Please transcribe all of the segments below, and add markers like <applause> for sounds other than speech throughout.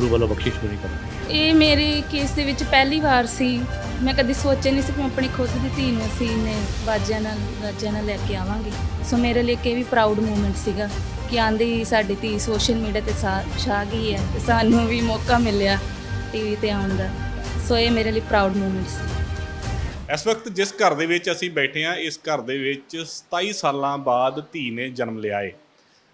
ਗੁਰੂ ਵੱਲੋਂ ਬਖਸ਼ਿਸ਼ ਪੂਰੀ ਕਰੋ। ਇਹ ਮੇਰੇ ਕੇਸ ਦੇ ਵਿੱਚ ਪਹਿਲੀ ਵਾਰ ਸੀ। ਮੈਂ ਕਦੀ ਸੋਚਿਆ ਨਹੀਂ ਸੀ ਕਿ ਮੈਂ ਆਪਣੀ ਖੁਦ ਦੀ ਧੀ ਨੂੰ ਅਸੀਂ ਨੇ ਬਾਜਿਆਂ ਨਾਲ ਰਾਜਿਆਂ ਨਾਲ ਲੈ ਕੇ ਆਵਾਂਗੇ। ਸੋ ਮੇਰੇ ਲਈ ਇੱਕ ਇਹ ਵੀ ਪ੍ਰਾਊਡ ਮੂਮੈਂਟ ਸੀਗਾ ਕਿ ਆਂਦੀ ਸਾਡੀ ਧੀ ਸੋਸ਼ਲ ਮੀਡੀਆ ਤੇ ਛਾ- ਛਾ ਗਈ ਹੈ ਤੇ ਸਾਨੂੰ ਵੀ ਮੌਕਾ ਮਿਲਿਆ ਟੀਵੀ ਤੇ ਆਉਣ ਦਾ। ਸੋ ਇਹ ਮੇਰੇ ਲਈ ਪ੍ਰਾਊਡ ਮੂਮੈਂਟ ਸੀ। ਇਸ ਵਕਤ ਜਿਸ ਘਰ ਦੇ ਵਿੱਚ ਅਸੀਂ ਬੈਠੇ ਹਾਂ ਇਸ ਘਰ ਦੇ ਵਿੱਚ 27 ਸਾਲਾਂ ਬਾਅਦ ਧੀ ਨੇ ਜਨਮ ਲਿਆ ਏ।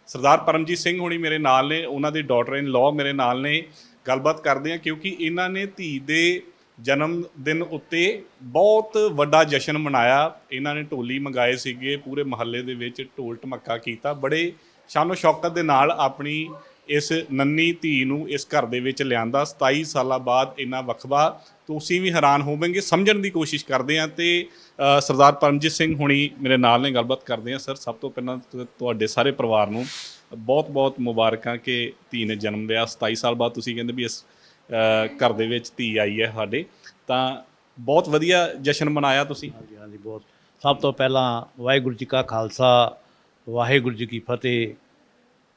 ਸਰਦਾਰ ਪਰਮਜੀਤ ਸਿੰਘ ਹੋਣੀ ਮੇਰੇ ਨਾਲ ਨੇ, ਉਹਨਾਂ ਦੇ ਡਾਟਰ ਇਨ ਲਾਅ ਮੇਰੇ ਨਾਲ ਨੇ, ਗੱਲਬਾਤ ਕਰਦੇ ਹਾਂ ਕਿਉਂਕਿ ਇਹਨਾਂ ਨੇ ਧੀ ਦੇ ਜਨਮ ਦਿਨ ਉੱਤੇ ਬਹੁਤ ਵੱਡਾ ਜਸ਼ਨ ਮਨਾਇਆ। ਇਹਨਾਂ ਨੇ ਢੋਲੀ ਮੰਗਾਏ ਸੀਗੇ, ਪੂਰੇ ਮਹੱਲੇ ਦੇ ਵਿੱਚ ਢੋਲ ਢਮੱਕਾ ਕੀਤਾ। ਬੜੇ ਸ਼ਾਨੋ ਸ਼ੌਕਤ ਦੇ ਨਾਲ ਆਪਣੀ ਇਸ ਨੰਨੀ ਧੀ ਨੂੰ ਇਸ ਘਰ ਦੇ ਵਿੱਚ ਲਿਆਂਦਾ। 27 ਸਾਲਾਂ ਬਾਅਦ ਇੰਨਾ ਵਕਫਾ ਤੁਸੀਂ ਵੀ ਹੈਰਾਨ ਹੋਵੋਗੇ, ਸਮਝਣ ਦੀ ਕੋਸ਼ਿਸ਼ ਕਰਦੇ ਆ ਤੇ ਸਰਦਾਰ ਪਰਮਜੀਤ ਸਿੰਘ ਹੁਣੀ ਮੇਰੇ ਨਾਲ ਨੇ ਗੱਲਬਾਤ ਕਰਦੇ ਆ ਸਰ, ਸਭ ਤੋਂ ਪਹਿਲਾਂ ਤੁਹਾਡੇ ਸਾਰੇ ਪਰਿਵਾਰ ਨੂੰ ਬਹੁਤ-ਬਹੁਤ ਮੁਬਾਰਕਾਂ ਕਿ ਧੀ ਨੇ ਜਨਮ ਲਿਆ। 27 ਸਾਲ ਬਾਅਦ ਤੁਸੀਂ ਕਹਿੰਦੇ ਵੀ ਇਸ ਘਰ ਦੇ ਵਿੱਚ ਧੀ ਆਈ ਹੈ ਸਾਡੇ। ਤਾਂ ਬਹੁਤ ਵਧੀਆ ਜਸ਼ਨ ਮਨਾਇਆ ਤੁਸੀਂ। ਹਾਂਜੀ ਹਾਂਜੀ, ਬਹੁਤ। ਸਭ ਤੋਂ ਪਹਿਲਾਂ ਵਾਹਿਗੁਰੂ ਜੀ ਕਾ ਖਾਲਸਾ, ਵਾਹਿਗੁਰੂ ਜੀ ਕੀ ਫਤਿਹ।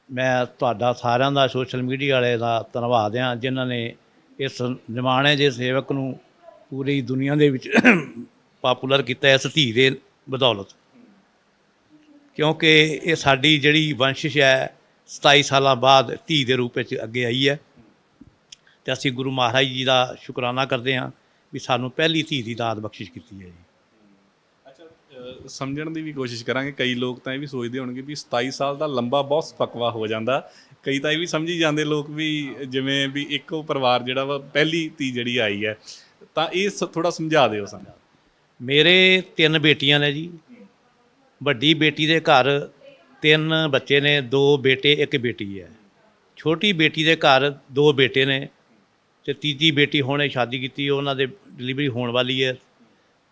ਮੈਂ ਤੁਹਾਡਾ ਸਾਰਿਆਂ ਦਾ ਸੋਸ਼ਲ ਮੀਡੀਆ ਵਾਲੇ ਦਾ ਧੰਨਵਾਦ ਹਾਂ ਜਿਨ੍ਹਾਂ ਨੇ ਇਸ ਨਿਮਾਣੇ ਦੇ ਸੇਵਕ ਨੂੰ ਪੂਰੀ ਦੁਨੀਆ ਦੇ ਵਿੱਚ <clears throat> ਪਾਪੂਲਰ ਕੀਤਾ ਇਸ ਧੀ ਦੇ ਬਦੌਲਤ। ਕਿਉਂਕਿ ਇਹ ਸਾਡੀ ਜਿਹੜੀ ਵੰਸ਼ਿਸ਼ ਹੈ 27 ਸਾਲਾਂ ਬਾਅਦ ਧੀ ਦੇ ਰੂਪ ਵਿੱਚ ਅੱਗੇ ਆਈ ਹੈ। ਤੇ ਅਸੀਂ ਗੁਰੂ ਮਹਾਰਾਜ ਜੀ ਦਾ ਸ਼ੁਕਰਾਨਾ ਕਰਦੇ ਹਾਂ ਵੀ ਸਾਨੂੰ ਪਹਿਲੀ ਧੀ ਦੀ ਦਾਤ ਬਖਸ਼ਿਸ਼ ਕੀਤੀ ਹੈ ਜੀ। ਅੱਛਾ ਸਮਝਣ ਦੀ ਵੀ ਕੋਸ਼ਿਸ਼ ਕਰਾਂਗੇ। ਕਈ ਲੋਕ ਤਾਂ ਇਹ ਵੀ ਸੋਚਦੇ ਹੋਣਗੇ ਵੀ 27 ਸਾਲ ਦਾ ਲੰਬਾ ਬਹੁਤ ਫਕਵਾ ਹੋ ਜਾਂਦਾ। ਕਈ ਤਾਂ ਇਹ ਵੀ ਸਮਝੀ ਜਾਂਦੇ ਲੋਕ ਵੀ ਜਿਵੇਂ ਵੀ ਇੱਕੋ ਪਰਿਵਾਰ ਜਿਹੜਾ ਵਾ, ਪਹਿਲੀ ਧੀ ਜਿਹੜੀ ਆਈ ਹੈ, ਤਾਂ ਇਹ ਥੋੜਾ ਸਮਝਾ ਦਿਓ ਸਾਨੂੰ। ਮੇਰੇ ਤਿੰਨ ਬੇਟੀਆਂ ਨੇ ਜੀ। ਵੱਡੀ ਬੇਟੀ ਦੇ ਘਰ ਤਿੰਨ ਬੱਚੇ ਨੇ, ਦੋ ਬੇਟੇ, ਇੱਕ ਬੇਟੀ ਹੈ। ਛੋਟੀ ਬੇਟੀ ਦੇ ਘਰ ਦੋ ਬੇਟੇ ਨੇ ਤੇ ਤੀਜੀ ਬੇਟੀ ਹੁਣੇ ਸ਼ਾਦੀ ਕੀਤੀ ਉਹਨਾਂ ਦੇ ਡਿਲੀਵਰੀ ਹੋਣ ਵਾਲੀ ਹੈ।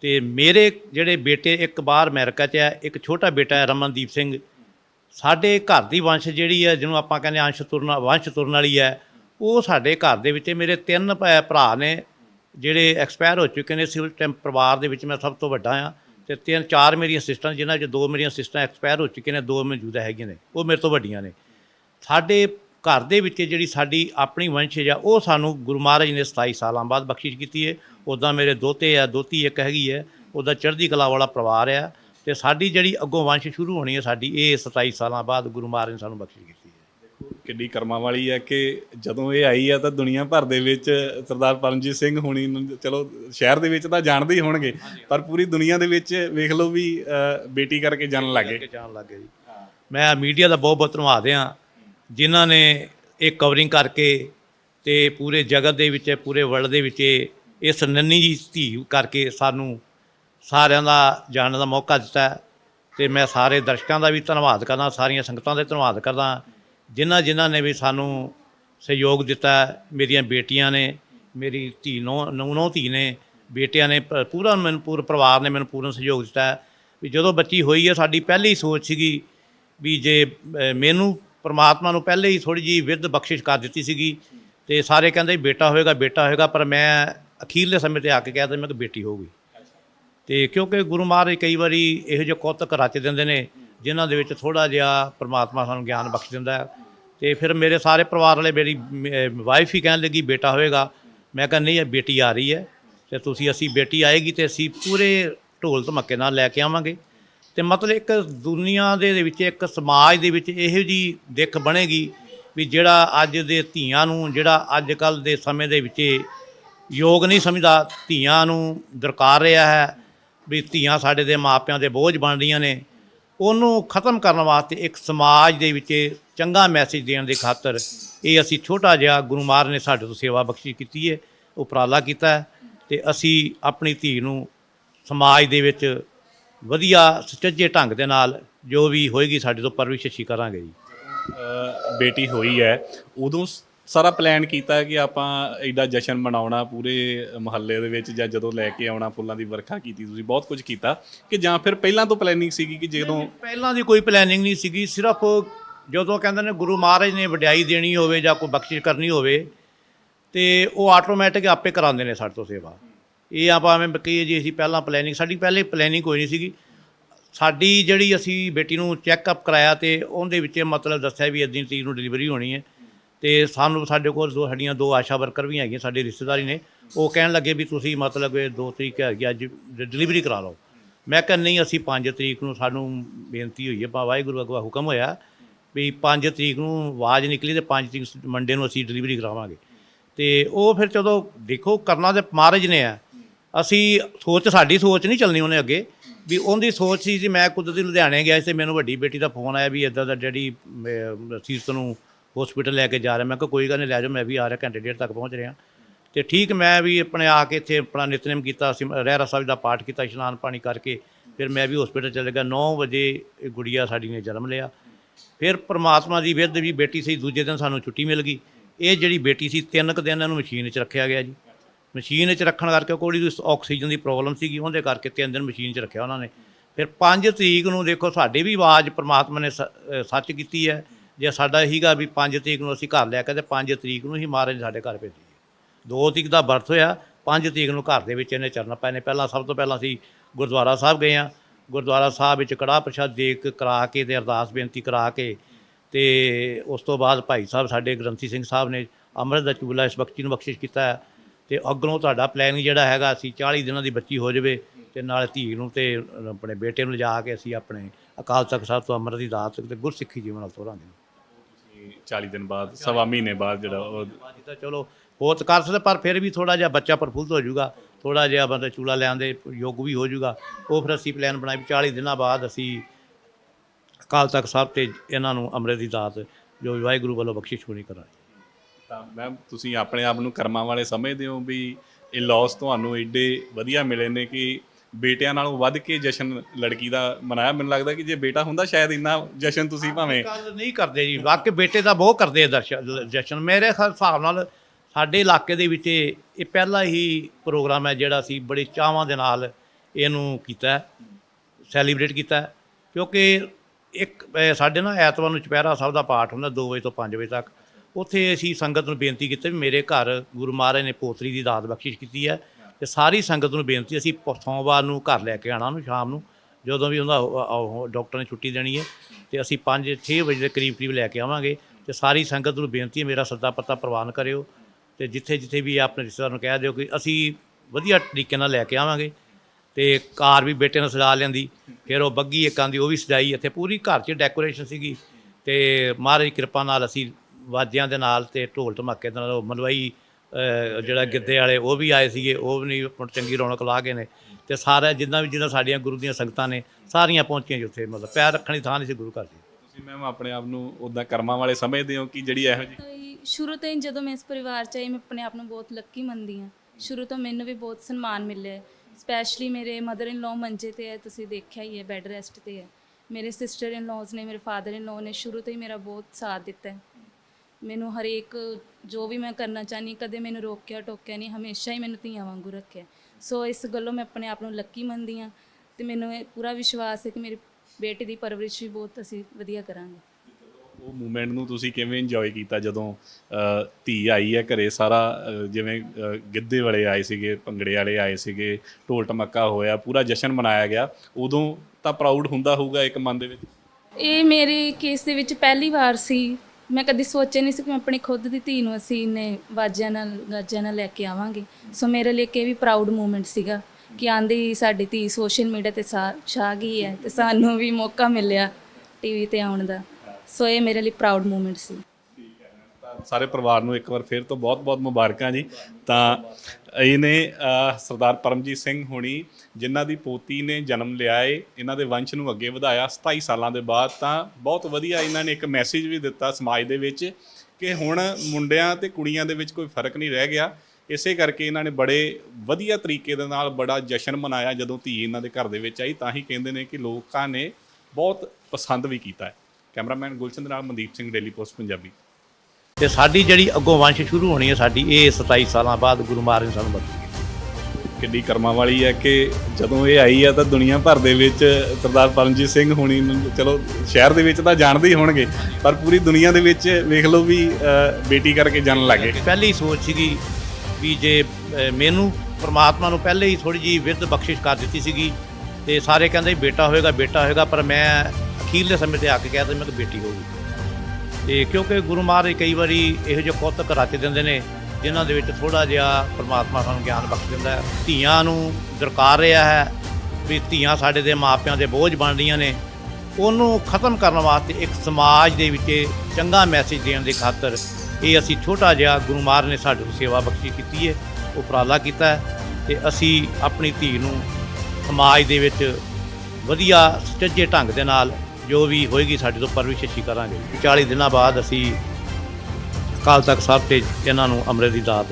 ਤੇ ਮੇਰੇ ਜਿਹੜੇ ਬੇਟੇ, ਇੱਕ ਬਾਹਰ ਅਮਰੀਕਾ 'ਚ ਹੈ, ਇੱਕ ਛੋਟਾ ਬੇਟਾ ਹੈ ਰਮਨਦੀਪ ਸਿੰਘ। ਸਾਡੇ ਘਰ ਦੀ ਵੰਸ਼ ਜਿਹੜੀ ਹੈ ਜਿਹਨੂੰ ਆਪਾਂ ਕਹਿੰਦੇ ਅੰਸ਼ ਤੁਰਨ ਵੰਸ਼ ਤੁਰਨ ਵਾਲੀ ਹੈ ਉਹ ਸਾਡੇ ਘਰ ਦੇ ਵਿੱਚ ਮੇਰੇ ਤਿੰਨ ਭਰਾ ਨੇ, ਜਿਹੜੇ ਐਕਸਪਾਇਰ ਹੋ ਚੁੱਕੇ ਨੇ ਸਿਵਲ ਟੈਂਪ ਪਰਿਵਾਰ ਦੇ ਵਿੱਚ ਮੈਂ ਸਭ ਤੋਂ ਵੱਡਾ ਆ ਤੇ ਤਿੰਨ, ਚਾਰ ਮੇਰੀਆਂ ਸਿਸਟਰਾਂ ਜਿਨ੍ਹਾਂ 'ਚ ਦੋ ਮੇਰੀਆਂ ਸਿਸਟਰਾਂ ਐਕਸਪਾਇਰ ਹੋ ਚੁੱਕੀਆਂ ਨੇ, ਦੋ ਮੌਜੂਦਾ ਹੈਗੀਆਂ ਨੇ, ਉਹ ਮੇਰੇ ਤੋਂ ਵੱਡੀਆਂ ਨੇ। ਸਾਡੇ ਘਰ ਦੇ ਵਿੱਚ ਜਿਹੜੀ ਸਾਡੀ ਆਪਣੀ ਵੰਸ਼ਜ ਆ, ਉਹ ਸਾਨੂੰ ਗੁਰੂ ਮਹਾਰਾਜ ਨੇ 27 ਸਾਲਾਂ ਬਾਅਦ ਬਖਸ਼ਿਸ਼ ਕੀਤੀ ਹੈ। ਉੱਦਾਂ ਮੇਰੇ ਦੋਤੇ ਆ, ਦੋਤੀ ਇੱਕ ਹੈਗੀ ਹੈ, ਉਹਦਾ ਚੜ੍ਹਦੀ ਕਲਾ ਵਾਲਾ ਪਰਿਵਾਰ ਆ। ਤੇ ਸਾਡੀ ਜਿਹੜੀ ਅੱਗੋਂ ਵੰਸ਼ ਸ਼ੁਰੂ ਹੋਣੀ ਹੈ ਸਾਡੀ ਇਹ 27 ਸਾਲਾਂ ਬਾਅਦ ਗੁਰੂ ਮਹਾਰਾਜ ਨੇ ਸਾਨੂੰ ਬਖਸ਼ਿਸ਼ ਕੀਤੀ ਹੈ। ਕਿੱਡੀ ਕਰਮਾਂ ਵਾਲੀ ਹੈ ਕਿ ਜਦੋਂ ਇਹ ਆਈ ਹੈ ਤਾਂ ਦੁਨੀਆ ਭਰ ਦੇ ਵਿੱਚ ਸਰਦਾਰ ਪਰਮਜੀਤ ਸਿੰਘ ਹੁਣੀ ਨੂੰ ਚਲੋ ਸ਼ਹਿਰ ਦੇ ਵਿੱਚ ਤਾਂ ਜਾਣਦੇ ਹੀ ਹੋਣਗੇ ਪਰ ਪੂਰੀ ਦੁਨੀਆ ਦੇ ਵਿੱਚ ਵੇਖ ਲਓ ਵੀ ਬੇਟੀ ਕਰਕੇ ਜਨਮ ਲੱਗੇ ਜਾਣ ਲੱਗ ਜੀ। ਮੈਂ ਮੀਡੀਆ ਦਾ ਬਹੁਤ ਬਹੁਤ ਧੰਨਵਾਦ ਹਾਂ ਜਿਨ੍ਹਾਂ ਨੇ ਇਹ ਕਵਰਿੰਗ ਕਰਕੇ ਤੇ ਪੂਰੇ ਜਗਤ ਦੇ ਵਿੱਚ ਪੂਰੇ ਵਰਲਡ ਦੇ ਵਿੱਚ ਇਸ ਨੰਨੀ ਜੀ ਧੀ ਕਰਕੇ ਸਾਨੂੰ ਸਾਰਿਆਂ ਦਾ ਜਾਣਨ ਦਾ ਮੌਕਾ ਦਿੱਤਾ ਹੈ ਤੇ ਮੈਂ ਸਾਰੇ ਦਰਸ਼ਕਾਂ ਦਾ ਵੀ ਧੰਨਵਾਦ ਕਰਦਾ, ਸਾਰੀਆਂ ਸੰਗਤਾਂ ਦਾ ਧੰਨਵਾਦ ਕਰਦਾ, ਜਿਨ੍ਹਾਂ ਜਿਨ੍ਹਾਂ ਨੇ ਵੀ ਸਾਨੂੰ ਸਹਿਯੋਗ ਦਿੱਤਾ ਮੇਰੀਆਂ ਬੇਟੀਆਂ ਨੇ, ਮੇਰੀ ਧੀ ਨੌ ਨੌ ਧੀ ਨੇ, ਬੇਟਿਆਂ ਨੇ, ਪ- ਪੂਰਾ ਮੈਨੂੰ, ਪੂਰੇ ਪਰਿਵਾਰ ਨੇ ਮੈਨੂੰ ਪੂਰਨ ਸਹਿਯੋਗ ਦਿੱਤਾ ਵੀ ਜਦੋਂ ਬੱਚੀ ਹੋਈ ਹੈ, ਸਾਡੀ ਪਹਿਲੀ ਸੋਚ ਸੀਗੀ ਵੀ ਜੇ ਮੈਨੂੰ, ਪਰਮਾਤਮਾ ਨੂੰ ਪਹਿਲੇ ਹੀ ਥੋੜੀ ਜੀ ਵਿਦ ਬਖਸ਼ਿਸ਼ ਕਰ ਦਿੱਤੀ ਸੀਗੀ ਤੇ ਸਾਰੇ ਕਹਿੰਦੇ ਬੇਟਾ ਹੋਏਗਾ ਬੇਟਾ ਹੋਏਗਾ, ਪਰ ਮੈਂ ਅਖੀਰਲੇ ਸਮੇਂ ਤੇ ਆ ਕੇ ਕਹਿ ਦਿੱਤਾ ਮੈਂ ਕਿ ਬੇਟੀ ਹੋਊਗੀ ਤੇ ਕਿਉਂਕਿ ਗੁਰੂ ਮਹਾਰਾਜ ਕਈ ਵਾਰੀ ਇਹੋ ਜਿਹੇ ਕੌਤਕ ਰਚ ਦਿੰਦੇ ਨੇ, ਜਿਨ੍ਹਾਂ ਦੇ ਵਿੱਚ ਥੋੜਾ ਜਿਹਾ ਪ੍ਰਮਾਤਮਾ ਸਾਨੂੰ ਗਿਆਨ ਬਖਸ਼ ਦਿੰਦਾ ਹੈ। ਤੇ ਫਿਰ ਮੇਰੇ ਸਾਰੇ ਪਰਿਵਾਰ ਵਾਲੇ ਮੇਰੀ ਵਾਈਫ ਹੀ ਕਹਿਣ ਲੱਗੀ, ਬੇਟਾ ਹੋਏਗਾ। ਮੈਂ ਕਿਹਾ, ਨਹੀਂ, ਇਹ ਬੇਟੀ ਆ ਰਹੀ ਹੈ ਤੇ ਤੁਸੀਂ, ਅਸੀਂ ਬੇਟੀ ਆਏਗੀ ਤੇ ਅਸੀਂ ਪੂਰੇ ਢੋਲ ਧਮੱਕੇ ਨਾਲ ਲੈ ਕੇ ਆਵਾਂਗੇ। ਤੇ ਮਤਲਬ ਇੱਕ ਦੁਨੀਆ ਦੇ ਦੇ ਵਿੱਚ, ਇੱਕ ਸਮਾਜ ਦੇ ਵਿੱਚ ਇਹੋ ਜੀ ਦਿੱਖ ਬਣੇਗੀ ਵੀ ਜਿਹੜਾ ਅੱਜ ਦੇ ਧੀਆਂ ਨੂੰ, ਜਿਹੜਾ ਅੱਜ ਕੱਲ ਦੇ ਸਮੇਂ ਦੇ ਵਿੱਚ ਯੋਗ ਨਹੀਂ ਸਮਝਦਾ, ਧੀਆਂ ਨੂੰ ਦਰਕਾਰ ਰਿਹਾ ਹੈ। ਵੀ ਧੀਆਂ ਸਾਡੇ ਦੇ ਮਾਪਿਆਂ ਦੇ ਬੋਝ ਬਣ ਰਹੀਆਂ ਨੇ, ਉਹਨੂੰ ਖਤਮ ਕਰਨ ਵਾਸਤੇ ਇੱਕ ਸਮਾਜ ਦੇ ਵਿੱਚ ਚੰਗਾ ਮੈਸੇਜ ਦੇਣ ਦੇ ਖਾਤਰ ਇਹ ਅਸੀਂ ਛੋਟਾ ਜਿਹਾ ਗੁਰੂ ਮਹਾਰਾਜ ਨੇ ਸਾਡੇ ਤੋਂ ਸੇਵਾ ਬਖਸ਼ੀ ਕੀਤੀ ਹੈ, ਉਪਰਾਲਾ ਕੀਤਾ ਹੈ ਤੇ ਅਸੀਂ ਆਪਣੀ ਧੀ ਨੂੰ ਸਮਾਜ ਦੇ ਵਿੱਚ ਵਧੀਆ ਸੁਚੱਜੇ ਢੰਗ ਦੇ ਨਾਲ ਜੋ ਵੀ ਹੋਏਗੀ ਸਾਡੇ ਤੋਂ ਪਰਵਿਸ਼ ਅੱਛੀ ਕਰਾਂਗੇ ਜੀ। ਬੇਟੀ ਹੋਈ ਹੈ, ਉਦੋਂ ਸਾਰਾ ਪਲਾਨ ਕੀਤਾ ਕਿ ਆਪਾਂ ਐਡਾ ਜਸ਼ਨ ਮਨਾਉਣਾ ਪੂਰੇ ਮੁਹੱਲੇ ਦੇ ਵਿੱਚ ਜਾਂ ਜਦੋਂ ਲੈ ਕੇ ਆਉਣਾ ਫੁੱਲਾਂ ਦੀ ਵਰਖਾ ਕੀਤੀ ਤੁਸੀਂ ਬਹੁਤ ਕੁਝ ਕੀਤਾ ਕਿ ਜਾਂ ਫਿਰ ਪਹਿਲਾਂ ਤੋਂ ਪਲੈਨਿੰਗ ਸੀਗੀ ਕਿ ਜਦੋਂ ਪਹਿਲਾਂ ਦੀ ਕੋਈ ਪਲੈਨਿੰਗ ਨਹੀਂ ਸੀਗੀ ਸਿਰਫ ਜਦੋਂ ਕਹਿੰਦੇ ਨੇ ਗੁਰੂ ਮਹਾਰਾਜ ਨੇ ਵਡਿਆਈ ਦੇਣੀ ਹੋਵੇ ਜਾਂ ਕੋਈ ਬਖਸ਼ਿਸ਼ ਕਰਨੀ ਹੋਵੇ ਤੇ ਉਹ ਆਟੋਮੈਟਿਕ ਆਪੇ ਕਰਾਉਂਦੇ ਨੇ ਸਾਡੇ ਤੋਂ ਸੇਵਾ। ਇਹ ਆਪਾਂ ਐਵੇਂ ਕਹੀਏ ਜੀ ਅਸੀਂ ਪਹਿਲਾਂ ਪਲੈਨਿੰਗ ਸਾਡੀ ਪਹਿਲੇ ਪਲੈਨਿੰਗ ਕੋਈ ਨਹੀਂ ਸੀਗੀ। ਸਾਡੀ ਜਿਹੜੀ ਅਸੀਂ ਬੇਟੀ ਨੂੰ ਚੈੱਕਅਪ ਕਰਾਇਆ ਤੇ ਉਹਦੇ ਵਿੱਚ ਮਤਲਬ ਦੱਸਿਆ ਵੀ ਅੱਧੀ ਤਰੀਕ ਨੂੰ ਡਿਲੀਵਰੀ ਹੋਣੀ ਹੈ। ਤੇ ਸਾਨੂੰ ਸਾਡੇ ਕੋਲ ਦੋ ਸਾਡੀਆਂ ਦੋ ਆਸ਼ਾ ਵਰਕਰ ਵੀ ਹੈਗੀਆਂ ਸਾਡੇ ਰਿਸ਼ਤੇਦਾਰੀ ਨੇ। ਉਹ ਕਹਿਣ ਲੱਗੇ ਵੀ ਤੁਸੀਂ ਮਤਲਬ ਇਹ ਦੋ ਤਰੀਕ ਹੈਗੀ ਅੱਜ ਡਿਲੀਵਰੀ ਕਰਾ ਲਓ। ਮੈਂ ਕਿਹਾ ਨਹੀਂ ਅਸੀਂ 5 ਤਰੀਕ ਨੂੰ ਸਾਨੂੰ ਬੇਨਤੀ ਹੋਈ ਹੈ ਬਾ- ਵਾਹਿਗੁਰੂ ਅਗਵਾ ਹੁਕਮ ਹੋਇਆ ਵੀ 5 ਤਰੀਕ ਨੂੰ ਆਵਾਜ਼ ਨਿਕਲੀ ਤੇ 5 ਤਰੀਕ ਮੰਡੇ ਨੂੰ ਅਸੀਂ ਡਿਲੀਵਰੀ ਕਰਾਵਾਂਗੇ। ਤੇ ਉਹ ਫਿਰ ਜਦੋਂ ਦੇਖੋ ਕਰਨਾ ਤੇ ਮਾਰਜ ਨੇ ਆ। ਅਸੀਂ ਸੋਚ ਸਾਡੀ ਸੋਚ ਨਹੀਂ ਚੱਲਣੀ ਉਹਨੇ ਅੱਗੇ। ਵੀ ਉਹਦੀ ਸੋਚ ਸੀ ਜੀ ਮੈਂ ਕੁਦਰਤੀ ਲੁਧਿਆਣੇ ਗਿਆ ਸੀ ਤੇ ਮੈਨੂੰ ਵੱਡੀ ਬੇਟੀ ਦਾ ਫੋਨ ਆਇਆ ਵੀ ਇਦਾਂ ਦਾ ਡੈਡੀ ਅਹ, ਸੀਰਤ ਨੂੰ ਹਸਪੀਟਲ ਲੈ ਕੇ ਜਾ ਰਿਹਾ। ਮੈਂ ਕਿਹਾ, ਕੋਈ ਗੱਲ ਨਹੀਂ ਲੈ ਜਾਓ, ਮੈਂ ਵੀ ਆ ਰਿਹਾ, ਘੰਟੇ ਡੇਢ ਤੱਕ ਪਹੁੰਚ ਰਿਹਾ। ਤੇ ਠੀਕ ਮੈਂ ਵੀ ਆਪਣੇ ਆ ਕੇ ਇੱਥੇ ਆਪਣਾ ਨਿਤਨੇਮ ਕੀਤਾ, ਅਸੀਂ ਰਹਿਰਾ ਸਾਹਿਬ ਦਾ ਪਾਠ ਕੀਤਾ, ਇਸ਼ਨਾਨ ਪਾਣੀ ਕਰਕੇ। ਫਿਰ ਮੈਂ ਵੀ ਹਸਪੀਟਲ ਚਲੇ ਗਿਆ। 9 ਵਜੇ ਗੁੜੀਆ ਸਾਡੀ ਨੇ ਜਨਮ ਲਿਆ। ਫਿਰ ਪ੍ਰਮਾਤਮਾ ਦੀ ਵਿਧ ਵੀ ਬੇਟੀ ਸੀ ਦੂਜੇ ਦਿਨ ਸਾਨੂੰ ਛੁੱਟੀ ਮਿਲ ਗਈ। ਇਹ ਜਿਹੜੀ ਬੇਟੀ ਸੀ, ਤਿੰਨ ਕੁ ਦਿਨ ਇਹਨੂੰ ਮਸ਼ੀਨ 'ਚ ਰੱਖਿਆ ਗਿਆ ਜੀ। ਮਸ਼ੀਨ 'ਚ ਰੱਖਣ ਕਰਕੇ ਕੋਲੀ ਦੀ ਆਕਸੀਜਨ ਦੀ ਪ੍ਰੋਬਲਮ ਸੀਗੀ, ਉਹਦੇ ਕਰਕੇ ਤਿੰਨ ਦਿਨ ਮਸ਼ੀਨ 'ਚ ਰੱਖਿਆ ਉਹਨਾਂ ਨੇ। ਫਿਰ 5 ਤਰੀਕ ਨੂੰ ਦੇਖੋ, ਸਾਡੀ ਵੀ ਆਵਾਜ਼ ਪ੍ਰਮਾਤਮਾ ਨੇ ਸੱਚ ਕੀਤੀ ਹੈ। ਜੇ ਸਾਡਾ ਹੀਗਾ ਵੀ 5 ਤਰੀਕ ਨੂੰ ਅਸੀਂ ਘਰ ਲਿਆ ਕੇ ਤੇ 5 ਤਰੀਕ ਨੂੰ ਹੀ ਮਹਾਰਾਜ ਸਾਡੇ ਘਰ ਭੇਜੀ ਦੋ ਤਰੀਕ ਦਾ ਬਰਥ ਹੋਇਆ 5 ਤਰੀਕ ਨੂੰ ਘਰ ਦੇ ਵਿੱਚ ਇਹਨੇ ਚਰਨਾ ਪਏ ਨੇ ਪਹਿਲਾਂ ਸਭ ਤੋਂ ਪਹਿਲਾਂ ਅਸੀਂ ਗੁਰਦੁਆਰਾ ਸਾਹਿਬ ਗਏ ਆ ਗੁਰਦੁਆਰਾ ਸਾਹਿਬ ਵਿੱਚ ਕੜਾਹ ਪ੍ਰਸ਼ਾਦ ਦੇ ਕੇ ਕਰਾ ਕੇ ਤੇ ਅਰਦਾਸ ਬੇਨਤੀ ਕਰਾ ਕੇ ਤੇ ਉਸ ਤੋਂ ਬਾਅਦ ਭਾਈ ਸਾਹਿਬ ਸਾਡੇ ਗ੍ਰੰਥੀ ਸਿੰਘ ਸਾਹਿਬ ਨੇ ਅੰਮ੍ਰਿਤ ਦਾ ਚੂਲਾ ਇਸ ਬਖਸ਼ੀ ਨੂੰ ਬਖਸ਼ਿਸ਼ ਕੀਤਾ ਹੈ ਤੇ ਅੱਗੋਂ ਤੁਹਾਡਾ ਪਲਾਨ ਜਿਹੜਾ ਹੈਗਾ ਅਸੀਂ 40 ਦਿਨਾਂ ਦੀ ਬੱਚੀ ਹੋ ਜਾਵੇ ਤੇ ਨਾਲ ਧੀ ਨੂੰ ਤੇ ਆਪਣੇ ਬੇਟੇ ਨੂੰ ਲਿਜਾ ਕੇ ਅਸੀਂ ਆਪਣੇ ਅਕਾਲ ਤਖਤ ਸਾਹਿਬ ਤੋਂ ਅੰਮ੍ਰਿਤ ਦੀ ਦਾਤ ਤੇ ਗੁਰਸਿੱਖੀ ਜੀਵਨ ਨਾਲ ਤੋਰਾਂਗੇ। 40 ਦਿਨ ਬਾਅਦ ਸਵਾ ਮਹੀਨੇ ਬਾਅਦ ਜਿਹੜਾ ਉਹ ਚਲੋ ਬਹੁਤ ਕਰ ਸਕਦੇ ਪਰ ਫਿਰ ਵੀ ਥੋੜਾ ਜਿਹਾ ਬੱਚਾ ਪ੍ਰਫੁੱਲਤ ਹੋ ਜਾਊਗਾ ਥੋੜਾ ਜਿਹਾ ਮਤਲਬ ਚੂਲਾ ਲੈਣ ਦੇ ਯੋਗ ਵੀ ਹੋ ਜਾਊਗਾ। ਉਹ ਫਿਰ ਅਸੀਂ ਪਲਾਨ ਬਣਾਈ ਵੀ 40 ਦਿਨਾਂ ਬਾਅਦ ਅਸੀਂ ਅਕਾਲ ਤਖਤ ਸਾਹਿਬ ਤੇ ਇਹਨਾਂ ਨੂੰ ਅੰਮ੍ਰਿਤ ਦੀ ਦਾਤ ਜੋ ਵਾਹਿਗੁਰੂ ਵੱਲੋਂ ਬਖਸ਼ਿਸ਼ ਹੋਣੀ ਕਰਾਂਗੇ। ਤਾਂ ਮੈਮ ਤੁਸੀਂ ਆਪਣੇ ਆਪ ਨੂੰ ਕਰਮਾਂ ਵਾਲੇ ਸਮਝਦੇ ਹੋ ਵੀ ਇਹ ਲੌਸ ਤੁਹਾਨੂੰ ਏਡੇ ਵਧੀਆ ਮਿਲੇ ਨੇ ਕਿ ਬੇਟਿਆਂ ਨਾਲੋਂ ਵੱਧ ਕੇ ਜਸ਼ਨ ਲੜਕੀ ਦਾ ਮਨਾਇਆ। ਮੈਨੂੰ ਲੱਗਦਾ ਕਿ ਜੇ ਬੇਟਾ ਹੁੰਦਾ ਸ਼ਾਇਦ ਇੰਨਾ ਜਸ਼ਨ ਤੁਸੀਂ ਭਾਵੇਂ ਗੱਲ ਨਹੀਂ ਕਰਦੇ ਜੀ। ਵਾਕਿਆ ਬੇਟੇ ਦਾ ਬਹੁਤ ਕਰਦੇ ਆ ਦਰਸ਼ਨ ਜਸ਼ਨ। ਮੇਰੇ ਹਿਸਾਬ ਨਾਲ ਸਾਡੇ ਇਲਾਕੇ ਦੇ ਵਿੱਚ ਇਹ ਪਹਿਲਾ ਹੀ ਪ੍ਰੋਗਰਾਮ ਹੈ ਜਿਹੜਾ ਅਸੀਂ ਬੜੇ ਚਾਵਾਂ ਦੇ ਨਾਲ ਇਹਨੂੰ ਕੀਤਾ ਸੈਲੀਬ੍ਰੇਟ ਕੀਤਾ। ਕਿਉਂਕਿ ਇੱਕ ਸਾਡੇ ਨਾ ਐਤਵਾਰ ਨੂੰ ਚੁਪਹਿਰਾ ਸਾਹਿਬ ਦਾ ਪਾਠ ਹੁੰਦਾ 2 ਵਜੇ ਤੋਂ 5 ਵਜੇ ਤੱਕ। ਉੱਥੇ ਅਸੀਂ ਸੰਗਤ ਨੂੰ ਬੇਨਤੀ ਕੀਤੀ ਵੀ ਮੇਰੇ ਘਰ ਗੁਰੂ ਮਹਾਰਾਜ ਨੇ ਪੋਤਰੀ ਦੀ ਦਾਤ ਬਖਸ਼ਿਸ਼ ਕੀਤੀ ਹੈ। ਤੇ ਸਾਰੀ ਸੰਗਤ ਨੂੰ ਬੇਨਤੀ, ਅਸੀਂ ਸੋਮਵਾਰ ਨੂੰ ਘਰ ਲੈ ਕੇ ਆਣਾ ਉਹਨੂੰ ਸ਼ਾਮ ਨੂੰ, ਜਦੋਂ ਵੀ ਉਹਦਾ ਉਹ- ਡਾਕਟਰ ਨੇ ਛੁੱਟੀ ਦੇਣੀ ਹੈ, ਤੇ ਅਸੀਂ 5 6 ਵਜੇ ਦੇ ਕਰੀਬ ਕਰੀਬ ਲੈ ਕੇ ਆਵਾਂਗੇ, ਤੇ ਸਾਰੀ ਸੰਗਤ ਨੂੰ ਬੇਨਤੀ ਹੈ ਮੇਰਾ ਸੱਦਾ ਪੱਤਾ ਪ੍ਰਵਾਨ ਕਰਿਓ, ਤੇ ਜਿੱਥੇ ਜਿੱਥੇ ਵੀ ਆਪਣੇ ਰਿਸ਼ਤੇਦਾਰ ਨੂੰ ਕਹਿ ਦਿਓ ਕਿ ਅਸੀਂ ਵਧੀਆ ਤਰੀਕੇ ਨਾਲ ਲੈ ਕੇ ਆਵਾਂਗੇ, ਤੇ ਕਾਰ ਵੀ ਬੇਟੇ ਨੇ ਸਜਾ ਲੈਂਦੀ, ਫਿਰ ਉਹ ਬੱਗੀ ਇੱਕਾਂ ਦੀ ਉਹ ਵੀ ਸਜਾਈ, ਇੱਥੇ ਪੂਰੀ ਘਰ 'ਚ ਡੈਕੋਰੇਸ਼ਨ ਸੀਗੀ, ਤੇ ਮਹਾਰਾਜ ਕਿਰਪਾ ਨਾਲ ਅਸੀਂ ਵਾਜਿਆਂ ਦੇ ਨਾਲ ਤੇ ਢੋਲ ਧਮਾਕੇ ਦੇ ਨਾਲ ਉਹ ਮਲਵਈ ਜਿਹੜਾ ਗਿੱਧੇ ਵਾਲੇ ਉਹ ਵੀ ਆਏ ਸੀਗੇ ਉਹ ਵੀ ਨਹੀਂ ਹੁਣ ਚੰਗੀ ਰੌਣਕ ਲਾ ਗਏ ਨੇ। ਤੇ ਸਾਰਾ ਜਿੰਨਾ ਵੀ ਜਿੰਨਾ ਸਾਡੀਆਂ ਗੁਰੂ ਦੀਆਂ ਸੰਗਤਾਂ ਨੇ ਸਾਰੀਆਂ ਪਹੁੰਚੀਆਂ ਜੀ ਉੱਥੇ ਮਤਲਬ ਪੈਰ ਰੱਖਣ ਦੀ ਥਾਂ ਨਹੀਂ ਸੀ ਗੁਰੂ ਘਰ ਦੀ। ਤੁਸੀਂ ਮੈਮ ਆਪਣੇ ਆਪ ਨੂੰ ਉਦਾਂ ਕਰਮਾਂ ਵਾਲੇ ਸਮਝਦੇ ਹੋ ਕਿ ਜਿਹੜੀ ਇਹੋ ਇਹ ਸ਼ੁਰੂ ਤੋਂ ਹੀ ਜਦੋਂ ਮੈਂ ਇਸ ਪਰਿਵਾਰ 'ਚ ਆਈ ਮੈਂ ਆਪਣੇ ਆਪ ਨੂੰ ਬਹੁਤ ਲੱਕੀ ਮੰਨਦੀ ਹਾਂ। ਸ਼ੁਰੂ ਤੋਂ ਮੈਨੂੰ ਵੀ ਬਹੁਤ ਸਨਮਾਨ ਮਿਲਿਆ ਸਪੈਸ਼ਲੀ ਮੇਰੇ ਮਦਰ ਇਨ ਲਾਅ ਮੰਜੇ ਤੇ ਹੈ ਤੁਸੀਂ ਦੇਖਿਆ ਹੀ ਹੈ ਬੈੱਡ ਰੈਸਟ ਤੇ ਹੈ। ਮੇਰੇ ਸਿਸਟਰ ਇਨ ਲਾਅਸ ਨੇ ਮੇਰੇ ਫਾਦਰ ਇਨ ਲਾਅ ਨੇ ਸ਼ੁਰੂ ਤੋਂ ਹੀ ਮੇਰਾ ਬਹੁਤ ਸਾਥ ਦਿੱਤਾ ਹੈ। ਮੈਨੂੰ ਹਰੇਕ ਜੋ ਵੀ ਮੈਂ ਕਰਨਾ ਚਾਹਨੀ ਕਦੇ ਮੈਨੂੰ ਰੋਕਿਆ ਟੋਕਿਆ ਨਹੀਂ ਹਮੇਸ਼ਾ ਹੀ ਮੈਨੂੰ ਧੀਆਂ ਵਾਂਗੂ ਰੱਖਿਆ। ਸੋ ਇਸ ਗੱਲੋਂ ਮੈਂ ਆਪਣੇ ਆਪ ਨੂੰ ਲੱਕੀ ਮੰਨਦੀ ਹਾਂ ਤੇ ਮੈਨੂੰ ਇਹ ਪੂਰਾ ਵਿਸ਼ਵਾਸ ਹੈ ਕਿ ਮੇਰੀ ਬੇਟੀ ਦੀ ਪਰਵਰਿਸ਼ ਵੀ ਬਹੁਤ ਅਸੀਂ ਵਧੀਆ ਕਰਾਂਗੇ। ਉਹ ਮੂਮੈਂਟ ਨੂੰ ਤੁਸੀਂ ਕਿਵੇਂ ਇੰਜੋਏ ਕੀਤਾ ਜਦੋਂ ਧੀ ਆਈ ਹੈ ਘਰੇ ਸਾਰਾ ਜਿਵੇਂ ਗਿੱਧੇ ਵਾਲੇ ਆਏ ਸੀਗੇ ਭੰਗੜੇ ਵਾਲੇ ਆਏ ਸੀਗੇ ਢੋਲ ਟਮੱਕਾ ਹੋਇਆ ਪੂਰਾ ਜਸ਼ਨ ਮਨਾਇਆ ਗਿਆ। ਉਦੋਂ ਤਾਂ ਪ੍ਰਾਊਡ ਹੁੰਦਾ ਹੋਊਗਾ ਇੱਕ ਮਨ ਦੇ ਵਿੱਚ? ਇਹ ਮੇਰੇ ਕੇਸ ਦੇ ਵਿੱਚ ਪਹਿਲੀ ਵਾਰ ਸੀ। ਮੈਂ ਕਦੀ ਸੋਚਿਆ ਨਹੀਂ ਸੀ ਕਿ ਮੈਂ ਆਪਣੀ ਖੁਦ ਦੀ ਧੀ ਨੂੰ ਅਸੀਂ ਨੇ ਵਾਜਿਆਂ ਨਾਲ, ਗਾਜਿਆਂ ਨਾਲ ਲੈ ਕੇ ਆਵਾਂਗੇ। ਸੋ ਮੇਰੇ ਲਈ ਇੱਕ ਇਹ ਵੀ ਪ੍ਰਾਊਡ ਮੂਮੈਂਟ ਸੀਗਾ ਕਿ ਆਂਦੀ ਸਾਡੀ ਧੀ ਸੋਸ਼ਲ ਮੀਡੀਆ ਤੇ ਸਾ- ਛਾ ਗਈ ਹੈ ਤੇ ਸਾਨੂੰ ਵੀ ਮੌਕਾ ਮਿਲਿਆ ਟੀਵੀ ਤੇ ਆਉਣ ਦਾ। ਸੋ ਇਹ ਮੇਰੇ ਲਈ ਪ੍ਰਾਊਡ ਮੂਮੈਂਟ ਸੀ। ਸਾਰੇ ਪਰਿਵਾਰ ਨੂੰ ਇੱਕ ਵਾਰ ਫਿਰ ਤੋਂ ਬਹੁਤ-ਬਹੁਤ ਮੁਬਾਰਕਾਂ ਜੀ। ਤਾਂ ਇਹਨੇ ਸਰਦਾਰ ਪਰਮਜੀਤ ਸਿੰਘ ਹੋਣੀ, ਜਿਨ੍ਹਾਂ ਦੀ ਪੋਤੀ ਨੇ ਜਨਮ ਲਿਆ ਏ, ਇਹਨਾਂ ਦੇ ਵੰਸ਼ ਨੂੰ ਅੱਗੇ ਵਧਾਇਆ। 27 ਸਾਲਾਂ ਦੇ ਬਾਅਦ ਤਾਂ ਬਹੁਤ ਵਧੀਆ ਇਹਨਾਂ ਨੇ ਇੱਕ ਮੈਸੇਜ ਵੀ ਦਿੱਤਾ ਸਮਾਜ ਦੇ ਵਿੱਚ ਕਿ ਹੁਣ ਮੁੰਡਿਆਂ ਤੇ ਕੁੜੀਆਂ ਦੇ ਵਿੱਚ ਕੋਈ ਫ਼ਰਕ ਨਹੀਂ ਰਹਿ ਗਿਆ। ਇਸੇ ਕਰਕੇ ਇਹਨਾਂ ਨੇ ਬੜੇ ਵਧੀਆ ਤਰੀਕੇ ਦੇ ਨਾਲ ਬੜਾ ਜਸ਼ਨ ਮਨਾਇਆ ਜਦੋਂ ਧੀ ਇਹਨਾਂ ਦੇ ਘਰ ਦੇ ਵਿੱਚ ਆਈ। ਤਾਂ ਹੀ ਕਹਿੰਦੇ ਨੇ ਕਿ ਲੋਕਾਂ ਨੇ ਬਹੁਤ ਪਸੰਦ ਵੀ ਕੀਤਾ ਹੈ। ਕੈਮਰਾਮੈਨ ਗੁਲਸ਼ਨ ਦੇ ਨਾਲ ਮਨਦੀਪ ਸਿੰਘ, ਡੇਲੀ ਪੋਸਟ, ਪੰਜਾਬੀ। ਤੇ ਸਾਡੀ ਜਿਹੜੀ ਅੱਗੋਂ ਵੰਸ਼ ਸ਼ੁਰੂ ਹੋਣੀ ਹੈ ਸਾਡੀ ਇਹ 27 ਸਾਲਾਂ ਬਾਅਦ ਗੁਰੂ ਮਹਾਰਾਜ ਨੇ ਸਾਨੂੰ ਬਖਸ਼ੀ। ਕਿੰਨੀ ਕਰਮਾਂ ਵਾਲੀ ਹੈ ਕਿ ਜਦੋਂ ਇਹ ਆਈ ਆ ਤਾਂ ਦੁਨੀਆ ਭਰ ਦੇ ਵਿੱਚ ਸਰਦਾਰ ਪਰਮਜੀਤ ਸਿੰਘ ਹੋਣੀ ਨੂੰ ਚਲੋ ਸ਼ਹਿਰ ਦੇ ਵਿੱਚ ਤਾਂ ਜਾਣਦੇ ਹੀ ਹੋਣਗੇ ਪਰ ਪੂਰੀ ਦੁਨੀਆ ਦੇ ਵਿੱਚ ਵੇਖ ਲਓ ਵੀ ਬੇਟੀ ਕਰਕੇ ਜਾਣ ਲੱਗੇ ਪਹਿਲੀ ਸੋਚ ਸੀਗੀ ਵੀ ਜੇ ਮੈਨੂੰ ਪ੍ਰਮਾਤਮਾ ਨੂੰ ਪਹਿਲੇ ਹੀ ਥੋੜੀ ਜੀ ਵਿਦ ਬਖਸ਼ਿਸ਼ ਕਰ ਦਿੱਤੀ ਸੀਗੀ ਤੇ ਸਾਰੇ ਕਹਿੰਦੇ ਬੇਟਾ ਹੋਏਗਾ ਬੇਟਾ ਹੋਏਗਾ ਪਰ ਮੈਂ ਅਖੀਰਲੇ ਸਮੇਂ ਤੇ ਆ ਕੇ ਕਹਿ ਦਿੱਤਾ ਮੈਂ ਕਿ ਬੇਟੀ ਹੋਊਗੀ ਤੇ ਕਿਉਂਕਿ ਗੁਰੂ ਮਹਾਰਾਜ ਕਈ ਵਾਰੀ ਇਹੋ ਜਿਹੇ ਕੁੱਤ ਰਚ ਦਿੰਦੇ ਨੇ, ਜਿਨ੍ਹਾਂ ਦੇ ਵਿੱਚ ਥੋੜਾ ਜਿਹਾ ਪਰਮਾਤਮਾ ਸਾਨੂੰ ਗਿਆਨ ਬਖਸ਼ ਦਿੰਦਾ ਹੈ। ਧੀਆਂ ਨੂੰ ਦਰਕਾਰ ਰਿਹਾ ਹੈ ਵੀ ਧੀਆਂ ਸਾਡੇ ਦੇ ਮਾਪਿਆਂ ਦੇ ਬੋਝ ਬਣ ਰਹੀਆਂ ਨੇ। ਉਹਨੂੰ ਖਤਮ ਕਰਨ ਵਾਸਤੇ ਇੱਕ ਸਮਾਜ ਦੇ ਵਿੱਚ ਚੰਗਾ ਮੈਸੇਜ ਦੇਣ ਦੇ ਖਾਤਰ ਇਹ ਅਸੀਂ ਛੋਟਾ ਜਿਹਾ ਗੁਰੂ ਮਹਾਰਾਜ ਨੇ ਸਾਡੇ ਨੂੰ ਸੇਵਾ ਬਖਸ਼ੀ ਕੀਤੀ ਹੈ, ਉਪਰਾਲਾ ਕੀਤਾ ਹੈ ਤੇ ਅਸੀਂ ਆਪਣੀ ਧੀ ਨੂੰ ਸਮਾਜ ਦੇ ਵਿੱਚ ਵਧੀਆ ਸੁਚੱਜੇ ਢੰਗ ਦੇ ਨਾਲ ਜੋ ਵੀ ਹੋਏਗੀ ਸਾਡੇ ਤੋਂ ਪਰਵਿਸ਼ ਅੱਛੀ ਕਰਾਂਗੇ। 40 ਦਿਨਾਂ ਬਾਅਦ ਅਸੀਂ ਅਕਾਲ ਤਖਤ ਸਾਹਿਬ ਤੇ ਇਹਨਾਂ ਨੂੰ ਅੰਮ੍ਰਿਤ ਦੀ ਦਾਤ,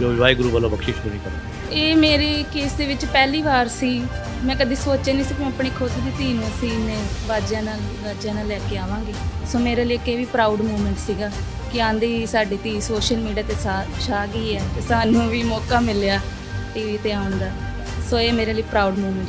ਜੋ ਵਾਹਿਗੁਰੂ ਵੱਲੋਂ ਬਖਸ਼ਿਸ਼ ਪੂਰੀ ਕਰਾਂਗੇ। ਇਹ ਮੇਰੇ ਕੇਸ ਦੇ ਵਿੱਚ ਪਹਿਲੀ ਵਾਰ ਸੀ। ਮੈਂ ਕਦੀ ਸੋਚਿਆ ਨਹੀਂ ਸੀ ਕਿ ਮੈਂ ਆਪਣੀ ਖੁਦ ਦੀ ਧੀ ਨੂੰ ਅਸੀਂ ਨੇ ਬਾਜਿਆਂ ਨਾਲ ਰਾਜਿਆਂ ਨਾਲ ਲੈ ਕੇ ਆਵਾਂਗੇ। ਸੋ ਮੇਰੇ ਲਈ ਇੱਕ ਇਹ ਵੀ ਪ੍ਰਾਊਡ ਮੂਮੈਂਟ ਸੀਗਾ ਕਿ ਆਂਦੀ ਸਾਡੀ ਧੀ ਸੋਸ਼ਲ ਮੀਡੀਆ ਤੇ ਛਾ- ਛਾ ਗਈ ਹੈ ਤੇ ਸਾਨੂੰ ਵੀ ਮੌਕਾ ਮਿਲਿਆ ਟੀਵੀ ਤੇ ਆਉਣ ਦਾ। ਸੋ ਇਹ ਮੇਰੇ ਲਈ ਪ੍ਰਾਊਡ ਮੂਮੈਂਟ